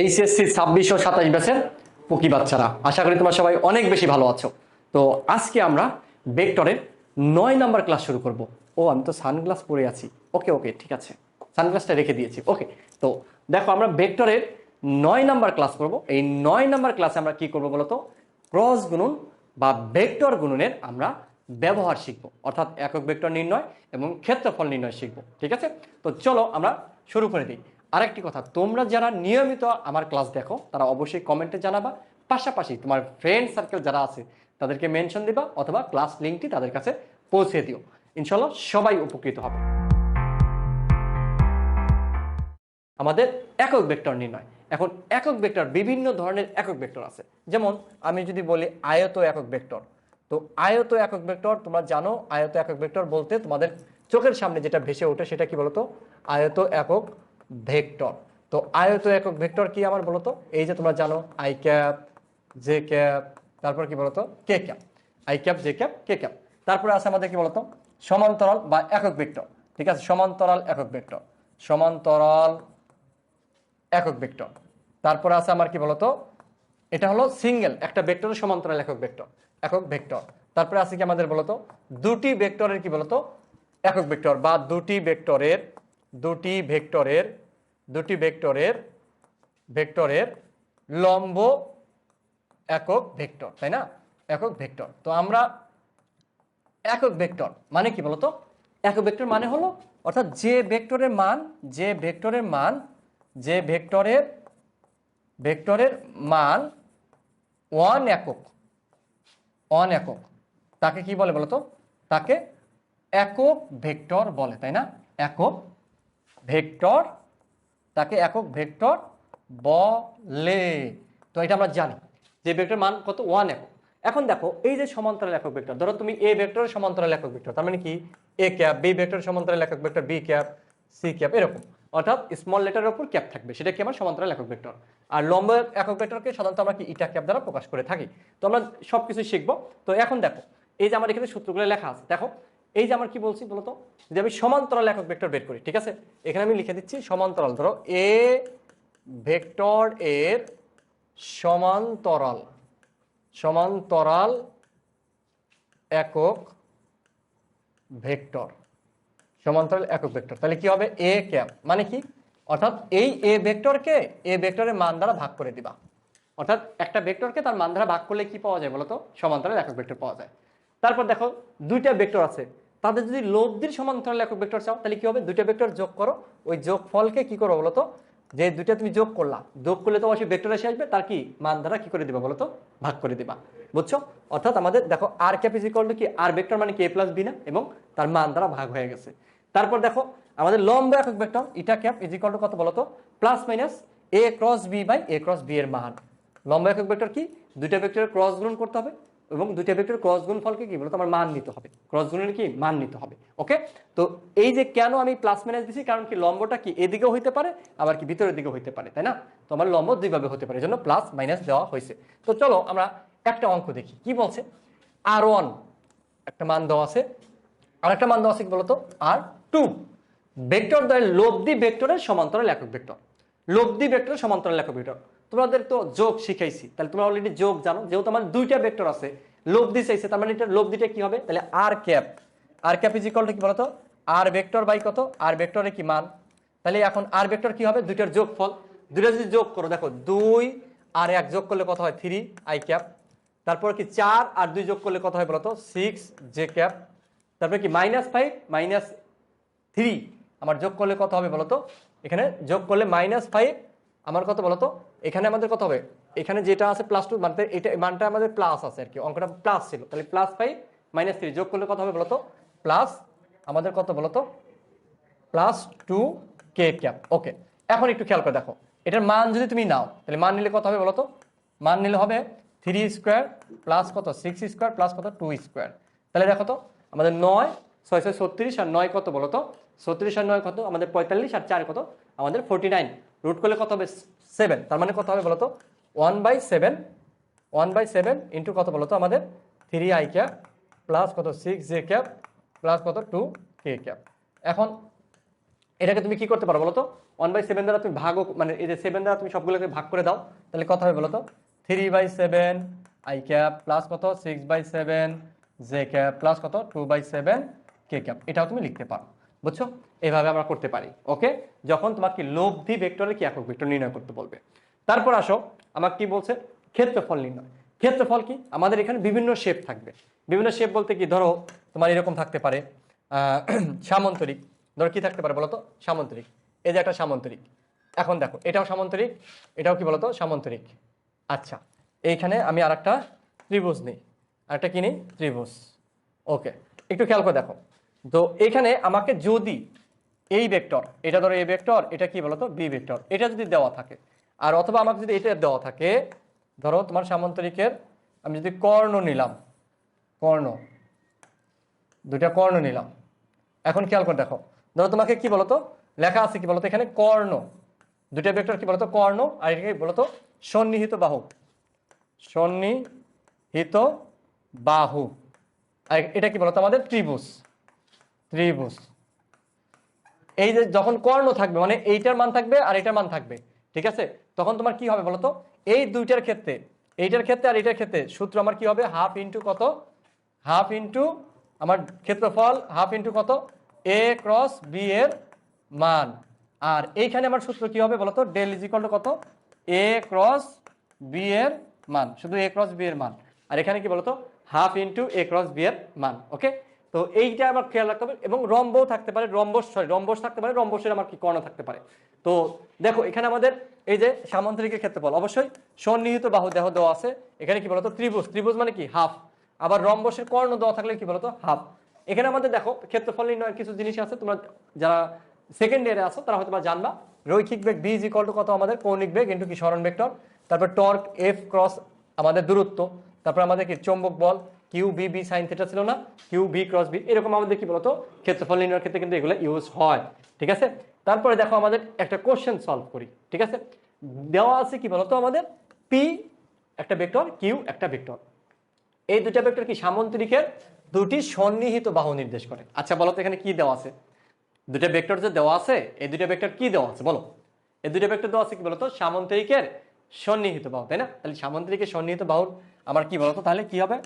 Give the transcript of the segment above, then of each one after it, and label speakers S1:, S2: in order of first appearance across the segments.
S1: HSC ছাব্বিশ ও সাতাশ ব্যাচের পকি বাচ্চারা। আশা করি তোমরা সবাই অনেক বেশি ভালো আছো। তো আজকে আমরা ভেক্টরের নয় নাম্বার ক্লাস শুরু করব। ও, আমি তো সানগ্লাস পরে আছি। ওকে ওকে, ঠিক আছে। সানগ্লাসটা রেখে দিয়েছি। ওকে, তো দেখো আমরা ভেক্টরের নয় নাম্বার ক্লাস করব। এই নয় নাম্বার ক্লাসে আমরা কি করব বলতো? ক্রস গুণন বা ভেক্টর গুণনের আমরা ব্যবহার শিখব। অর্থাৎ একক ভেক্টর নির্ণয় এবং ক্ষেত্রফল নির্ণয় শিখব। ঠিক আছে? তো চলো আমরা শুরু করে দিই। আরেকটি কথা, তোমরা যারা নিয়মিত আমার ক্লাস দেখো, তারা অবশ্যই কমেন্টে জানাবা। পাশাপাশি তোমার ফ্রেন্ড সার্কেল যারা আছে, তাদেরকে মেনশন দিবা অথবা ক্লাস লিঙ্কটি তাদের কাছে পৌঁছে দিও। ইনশাল্লাহ সবাই উপকৃত হবে। আমাদের একক ভেক্টর নির্ণয়। এখন একক ভেক্টর বিভিন্ন ধরনের একক ভেক্টর আছে। যেমন আমি যদি বলি আয়ত একক ভেক্টর তো আয়ত একক ভেক্টর তোমরা জানো, আয়ত একক ভেক্টর বলতে তোমাদের চোখের সামনে যেটা ভেসে ওঠে সেটা কি বলতো? আয়ত একক ভেক্টর। তো আয়ত একক ভেক্টর কি আমার বলতো এই যে তোমরা জানো আই ক্যাপ জে ক্যাপ, তারপর কি বলতো K cap. I cap J cap K cap. তারপরে আছে আমাদের কি বলতো সমান্তরাল বা একক ভেক্টর। ঠিক আছে? সমান্তরাল একক ভেক্টর। সমান্তরাল একক ভেক্টর। তারপরে আছে আমার কি বলতো এটা হলো সিঙ্গেল, একটা ভেক্টরের সমান্তরাল একক ভেক্টর। একক ভেক্টর। তারপরে আছে কি আমাদের বলতো দুটি ভেক্টরের কি বলতো একক ভেক্টর বা দুটি ভেক্টরের দুটি ভেক্টরের দুটি ভেক্টরের ভেক্টরের লম্ব একক ভেক্টর, তাই না? একক ভেক্টর। তো আমরা একক ভেক্টর মানে কি বলতো? একক ভেক্টর মানে হলো, অর্থাৎ যে ভেক্টরের মান, যে ভেক্টরের মান, যে ভেক্টরের ভেক্টরের মান ওয়ান একক ওয়ান একক, তাকে কি বলে বলতো? তাকে একক ভেক্টর বলে, তাই না? একক ভেক্টর তাকে একক ভেক্টর বলে। তো এটা আমরা জানি যে ভেক্টর মান কত? ওয়ান একক। এখন দেখো, এই যে সমান্তরাল একক ভেক্টর, ধরো তুমি এ ভেক্টরের সমান্তরাল একক ভেক্টর, তার মানে কি? এ ক্যাপ, বি ভেক্টরের সমান্তরাল একক vector, B cap, C cap, এরকম। অর্থাৎ স্মল লেটারের উপর ক্যাপ থাকবে, সেটা কি আমার সমান্তরাল একক ভেক্টর? আর লম্ব একক ভেক্টরকে সাধারণত আমরা কি ইটা ক্যাপ দ্বারা প্রকাশ করে থাকি? তো আমরা সব কিছু শিখব। তো এখন দেখো, এই যে আমার এখানে সূত্রগুলো লেখা আছে, দেখো এই যে আমার কি বলছি বলতো যে আমি সমান্তরাল একক ভেক্টর বের করি, ঠিক আছে? এখানে আমি লিখে দিচ্ছি সমান্তরাল। ধরো এ ভেক্টর এর সমান্তরাল সমান্তরাল একক ভেক্টর, সমান্তরাল একক ভেক্টর। তাহলে কি হবে? A cap. মানে কি? অর্থাৎ এই এ ভেক্টরকে এ ভেক্টরের মান দ্বারা ভাগ করে দিবা। অর্থাৎ একটা ভেক্টরকে তার মান দ্বারা ভাগ করলে কি পাওয়া যায় বলতো সমান্তরাল একক ভেক্টর পাওয়া যায়। তারপর দেখো, দুইটা ভেক্টর আছে। তাদের যদি লব্ধির সমান্তরাল একক ভেক্টর চাও, তাহলে কি হবে? দুইটা ভেক্টর যোগ করো। ওই যোগ ফলকে কি করো বলতো? যে দুইটা তুমি যোগ করলা, যোগ করলে তো অবশ্যই ভেক্টর এসে আসবে, তার কি মান দ্বারা কি করে দিবা বলতো? ভাগ করে দিবা। বুঝছ? অর্থাৎ আমাদের দেখো R cap is equal to কি? আর ভেক্টর মানে কি? এ প্লাস বি না? এবং তার মান দ্বারা ভাগ হয়ে গেছে। তারপর দেখো, আমাদের লম্ব একক vector eta cap is equal to কত বলতো? Plus minus A cross B by A cross B এর মান। লম্ব একক ভেক্টর কি? দুইটা ভেক্টরের ক্রস গুণ করতে হবে। এবং দুইটা ভেক্টরের ক্রস গুণ ফলকে কি? বলতো আমার মান নিতে হবে। ক্রস গুণের কি? মান নিতে হবে। ওকে তো এই যে কেন আমি প্লাস মাইনাস দিছি? কারণ কি লম্বটা কি এদিকেও হইতে পারে, আবার কি ভিতরের দিকেও হইতে পারে, তাই না? তো আমার লম্ব দুইভাবে হতে পারে। এজন্য প্লাস মাইনাস দেওয়া হয়েছে। তো চলো আমরা একটা অঙ্ক দেখি। কি বলছে? আর ওয়ান একটা মান দেওয়া আছে। আর একটা মান দেওয়া আছে কি বলতো? আর টু ভেক্টর দ্বয়ের লব্ধি ভেক্টরের সমান্তরাল একক ভেক্টর লব্ধি ভেক্টরের সমান্তরাল একক ভেক্টর তোমাদের তো যোগ শিখাইছি। তাহলে তোমরা অলরেডি যোগ জানো। যেহেতু আমার দুইটা ভেক্টর আছে লোভ লব্ধি চাইছে তার মানে এটা লোভ লব্ধিটা কি হবে? তাহলে R cap R cap is equal to কি বলতো? আর ভেক্টর বাই কত? আর ভেক্টরে কি মান? তাহলে এখন আর ভেক্টর কি হবে? দুইটার যোগ ফল দুইটা যদি যোগ করো, দেখো, দুই আর এক যোগ করলে কত হয়? থ্রি আই ক্যাপ তারপর কি চার আর দুই যোগ করলে কত হয় বলতো? সিক্স জে ক্যাপ তারপরে কি মাইনাস ফাইভ মাইনাস থ্রি আমার যোগ করলে কত হবে বলতো? এখানে যোগ করলে মাইনাস ফাইভ আমার কত বলতো এখানে আমাদের কত হবে? এখানে যেটা আছে প্লাস টু মানে এটা, মানটা আমাদের প্লাস আছে আর কি অঙ্কটা প্লাস ছিল। তাহলে প্লাস ফাইভ মাইনাস থ্রি যোগ করলে কত হবে বলতো প্লাস আমাদের কত বলতো plus two K cap okay এখন একটু খেয়াল করে দেখো, এটার মান যদি তুমি নাও, তাহলে মান নিলে কত হবে বলতো মান নিলে হবে থ্রি স্কোয়ার প্লাস কত? সিক্স স্কোয়ার প্লাস কত? টু স্কোয়ার তাহলে দেখো তো, আমাদের নয়, ছয় ছয়, ছত্রিশ, আর নয় কত বলো তো? ছত্রিশ আর নয় কত? আমাদের পঁয়তাল্লিশ, আর চার কত? আমাদের ফোরটি নাইন রুট করলে কত হবে? সেভেন তার মানে কত হবে বলো তো one by seven one by seven into কত বলো তো আমাদের থ্রি আই ক্যাপ প্লাস কত? সিক্স জে ক্যাপ প্লাস কত? টু কে ক্যাপ এখন এটাকে তুমি কি করতে পারো বলো তো ওয়ান বাই সেভেন দ্বারা তুমি ভাগও মানে এই যে সেভেন দ্বারা তুমি সবগুলোকে ভাগ করে দাও, তাহলে কত হবে বলো তো three by seven I cap plus কত? Six by seven J cap plus কত? Two by seven K cap এটাও তুমি লিখতে পারো। বুঝছ? এভাবে আমরা করতে পারি, ওকে? যখন তোমাকে লব্ধি ভেক্টরে কি একক ভেক্টর নির্ণয় করতে বলবে। তারপর আসো, আমাকে কি বলছে? ক্ষেত্রফল নির্ণয়। ক্ষেত্রফল কি? আমাদের এখানে বিভিন্ন শেপ থাকবে। বিভিন্ন শেপ বলতে কি? ধরো, তোমার এরকম থাকতে পারে সামন্তরিক। ধরো, কি থাকতে পারে বলতো? সামন্তরিক। এই যে একটা সামন্তরিক। এখন দেখো, এটাও সামন্তরিক, এটাও কি বলতো? সামন্তরিক। আচ্ছা এইখানে আমি আর একটা ত্রিভুজ নিই। আরেকটা কি নিই? ত্রিভুজ। ওকে, একটু খেয়াল করে দেখো। তো এখানে আমাকে যদি এই ভেক্টর এটা ধরো এ ভেক্টর এটা কি বলতো? বি ভেক্টর এটা যদি দেওয়া থাকে, আর অথবা আমাকে যদি এটা দেওয়া থাকে, ধরো তোমার সামান্তরিকের, আমি যদি কর্ণ নিলাম, কর্ণ, দুইটা কর্ণ নিলাম, এখন খেয়াল করে দেখো, ধরো তোমাকে কি বলতো? লেখা আছে কি বলতো? এখানে কর্ণ, দুইটা ভেক্টর কি বলতো? কর্ণ, আর এটাকে বলতো? সন্নিহিত বাহু সন্নিহিত বাহু, আর এটা কি বলতো? আমাদের ত্রিভুজ। ত্রিভুজ। এই যে যখন কর্ণ থাকবে মানে এইটার মান থাকবে আর এটার মান থাকবে, ঠিক আছে? তখন তোমার কি হবে বলতো? এই দুইটার ক্ষেত্রে, এইটার ক্ষেত্রে আর এইটার ক্ষেত্রে সূত্র আমার কি হবে? হাফ ইন্টু কত? হাফ ইন্টু আমার ক্ষেত্রফল হাফ ইন্টু কত? এ ক্রস বি এর মান। আর এইখানে আমার সূত্র কি হবে বলতো? ডেল ইজ ইকাল কত? এ ক্রস বি এর মান। শুধু এ ক্রস বি এর মান। আর এখানে কি বলতো? Half into A cross B এর মান, ওকে? তো এইটা আমার খেয়াল রাখতে হবে এবং রম্বও থাকতে পারে, রম্বস সরি রম্বস থাকতে পারে, রম্বসের আমার কি কর্ণ থাকতে পারে? তো দেখো, এখানে আমাদের এই যে সামান্তরিকের ক্ষেত্রফল, অবশ্যই সন্নিহিত বাহু দেহ দেওয়া আছে। এখানে কি বলতো? ত্রিভুজ। ত্রিভুজ মানে কি? হাফ। আবার রম্বসের কর্ণ দেওয়া থাকলে কি বলতো? হাফ। এখানে আমাদের দেখো, ক্ষেত্রফল নির্ণয়ের কিছু জিনিস আছে, তোমরা যারা সেকেন্ড ইয়ারে আসো তারা হয়তো জানবা। রৈখিক বেগ বি ইকাল টু কত আমাদের? কৌণিক বেগ ইন্টু কি স্মরণ ভেক্টর? তারপর টর্ক এফ ক্রস আমাদের দূরত্ব। তারপর আমাদের কি? চৌম্বক বল। Q B B sine theta ছিল না কিউ বি ক্রস বি এরকম আমাদের কি বলতো? ক্ষেত্রফল নির্ণয়ের ক্ষেত্রে কিন্তু এগুলো ইউজ হয়, ঠিক আছে? তারপরে দেখো আমাদের একটা কোশ্চেন সলভ করি, ঠিক আছে? দেওয়া আছে কি বলতো আমাদের? পি একটা ভেক্টর কিউ একটা ভেক্টর এই দুটা ভেক্টর কি সামন্তরিকের? দুটি সন্নিহিত বাহু নির্দেশ করে। আচ্ছা বলো তো এখানে কি দেওয়া আছে? দুটা ভেক্টর যে দেওয়া আছে, এই দুটা ভেক্টর কি দেওয়া আছে বলো? এই দুটা ভেক্টর দেওয়া আছে কি বলতো? সামন্তরিকের সন্নিহিত বাহু, তাই না? তাহলে সামন্তরিকের সন্নিহিত বাহুর আমার কি বলতো? তাহলে কি হবে?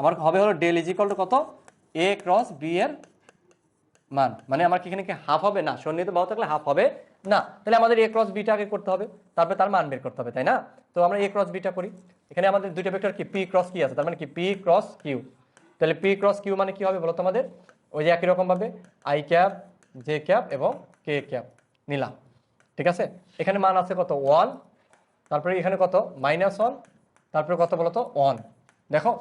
S1: আমার হবে হলো ডেল ইজিকল টু কত? এ ক্রস বি এর মান। মানে আমার কি এখানে কি হাফ হবে? না, সন্নিহিত বাহু থাকলে হাফ হবে। না, তাহলে আমাদের এ ক্রস বিটা আগে করতে হবে। তারপরে তার মান বের করতে হবে, তাই না? তো আমরা এ ক্রস বিটা করি। এখানে আমাদের দুইটা ভেক্টর কি? পি ক্রস কি আছে, তার মানে কি? পি ক্রস কিউ তাহলে পি ক্রস কিউ মানে কি হবে বলো তোমাদের? ওই যে একই রকম ভাবে আই ক্যাপ জে ক্যাপ এবং কে ক্যাপ নিলাম। ঠিক আছে? এখানে মান আছে কত? ওয়ান তারপরে এখানে কত? মাইনাস ওয়ান তারপরে কত বলো তো? ওয়ান দেখো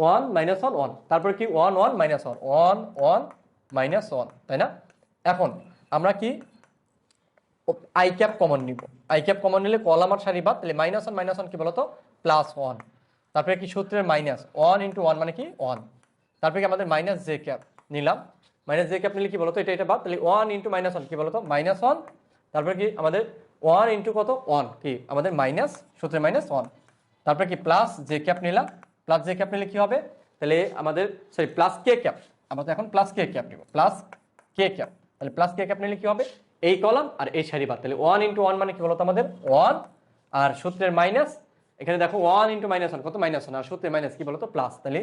S1: ওয়ান মাইনাস ওয়ান ওয়ান তারপরে কি? One one minus one one one minus one তাই না? এখন আমরা কি? আই ক্যাপ কমন নিব। আই ক্যাপ কমন নিলে কলাম আর সারি বাদ, তাহলে মাইনাস ওয়ান মাইনাস ওয়ান কি বলতো? প্লাস ওয়ান তারপরে কি সূত্রের মাইনাস ওয়ান ইন্টু ওয়ান মানে কি? ওয়ান তারপরে কি আমাদের মাইনাস জে ক্যাপ নিলাম। মাইনাস জে ক্যাপ নিলে কি বলতো? এটা এটা বাদ, তাহলে ওয়ান ইন্টু মাইনাস ওয়ান কি বলতো? মাইনাস ওয়ান তারপরে কি? আমাদের ওয়ান ইন্টু কত? ওয়ান কি? আমাদের মাইনাস সূত্রের মাইনাস ওয়ান তারপরে কি? প্লাস জে ক্যাপ নিলাম। প্লাস জে ক্যাপ নিলে কি হবে? তাহলে আমাদের সরি প্লাস কে ক্যাপ আমরা তো এখন প্লাস কে ক্যাপ নিব। প্লাস কে ক্যাপ তাহলে প্লাস কে ক্যাপ নিলে কি হবে? এই কলাম আর এই সারি বাদ। তাহলে ওয়ান ইন্টু ওয়ান মানে কি বলতো আমাদের? ওয়ান আর সূত্রের মাইনাস এখানে দেখো ওয়ান ইন্টু মাইনাস ওয়ান কত মাইনাস ওয়ান আর সূত্রের মাইনাস কি বলতো? প্লাস তাহলে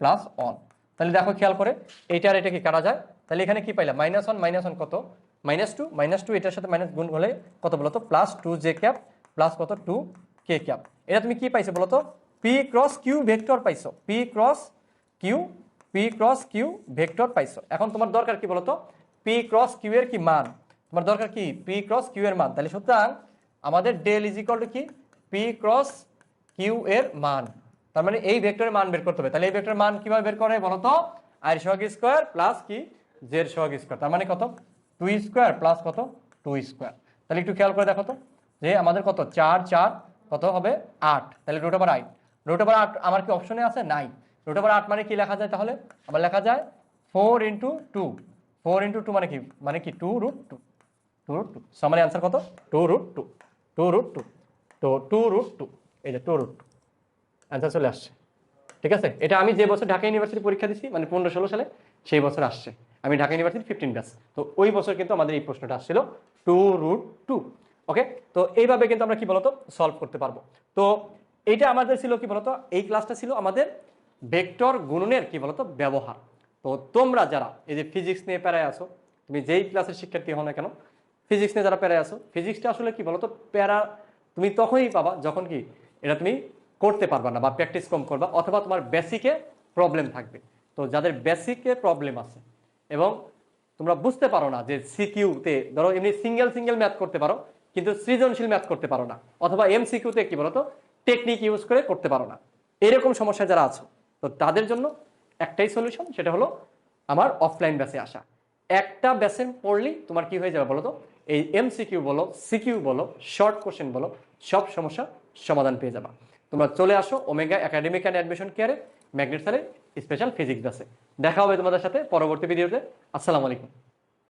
S1: প্লাস ওয়ান তাহলে দেখো খেয়াল করে, এইটা আর এটা কি কাটা যায়? তাহলে এখানে কি পাইলাম? মাইনাস ওয়ান মাইনাস ওয়ান কত? মাইনাস টু মাইনাস টু এটার সাথে মাইনাস গুণ হলে কত বলতো? Plus two J cap plus কত? টু কে ক্যাপ এটা তুমি কি পাইছো বলতো? পি ক্রস কিউ ভেক্টর পাইছো। P cross Q P cross Q vector পাইছো। এখন তোমার দরকার কি বলতো? পি ক্রস কিউ এর কি মান? তোমার দরকার কি? পি ক্রস কিউ এর মান। তাহলে সুতরাং আমাদের ডেল ইজ ইকাল টু কি? পি ক্রস কিউ এর মান। তার মানে এই ভেক্টরের মান বের করতে হবে। তাহলে এই ভেক্টরের মান কীভাবে বের করে বলতো? আর সহগ স্কোয়ার প্লাস কি? জের সহগ স্কোয়ার তার মানে কত? টু স্কোয়ার প্লাস কত? টু স্কোয়ার তাহলে একটু খেয়াল করে দেখো তো। যে আমাদের কত? চার চার, কত হবে? আট। তাহলে রুট ওভার আট রুট ওভার আট আমার কি অপশনে আছে? নাই। রুট ওভার আট মানে কি লেখা যায় তাহলে? আবার লেখা যায় four into two four into two মানে কি? মানে কি? Two root two two root two so আমার অ্যান্সার কত? Two root two two root two তো টু রুট টু এই যে টু রুট টু অ্যান্সার চলে আসছে। ঠিক আছে? এটা আমি যে বছর ঢাকা ইউনিভার্সিটি পরীক্ষা দিছি মানে পনেরো ষোলো সালে, সেই বছর আসছে। আমি ঢাকা ইউনিভার্সিটি ফিফটিন ব্যাচ তো ওই বছর কিন্তু আমাদের এই প্রশ্নটা আসছিল টু রুট টু ওকে তো এইভাবে কিন্তু আমরা কি বলতো? সলভ করতে পারব। তো এইটা আমাদের ছিল কি বলতো? এই ক্লাসটা ছিল আমাদের ভেক্টর গুণনের কি বলতো? ব্যবহার। তো তোমরা যারা এই যে ফিজিক্স নিয়ে প্যারায় আসো তুমি যেই ক্লাসের শিক্ষার্থী হও না কেন ফিজিক্স নিয়ে যারা প্যারায় আসো ফিজিক্সটা আসলে কি বলতো? প্যারা তুমি তখনই পাবা যখন কি এটা তুমি করতে পারবা না বা প্র্যাকটিস কম করবা অথবা তোমার বেসিকে প্রবলেম থাকবে। তো যাদের বেসিকে প্রবলেম আছে এবং তোমরা বুঝতে পারো না যে সিকিউতে ধরো এমনি সিঙ্গেল সিঙ্গেল ম্যাথ করতে পারো, কিন্তু সৃজনশীল ম্যাথ করতে পারো না। অথবা এম সিকিউতে কি বলতো? টেকনিক ইউজ করে করতে পারো না। এরকম সমস্যা যারা আছো, তো তাদের জন্য একটাই সলিউশন সেটা হলো আমার অফলাইন ব্যাসে আসা। একটা ব্যাসেন পড়লেই তোমার কি হয়ে যাবে বলো তো? এই এম সিকিউ বলো সিকিউ বলো শর্ট কোশ্চেন বলো, সব সমস্যা সমাধান পেয়ে যাবা। তোমরা চলে আসো ওমেগা একাডেমিক অ্যান্ড অ্যাডমিশন কেয়ারে ম্যাগনেট স্যারের স্পেশাল ফিজিক্স ব্যাসে দেখা হবে তোমাদের সাথে পরবর্তী ভিডিওতে আসসালামু আলাইকুম।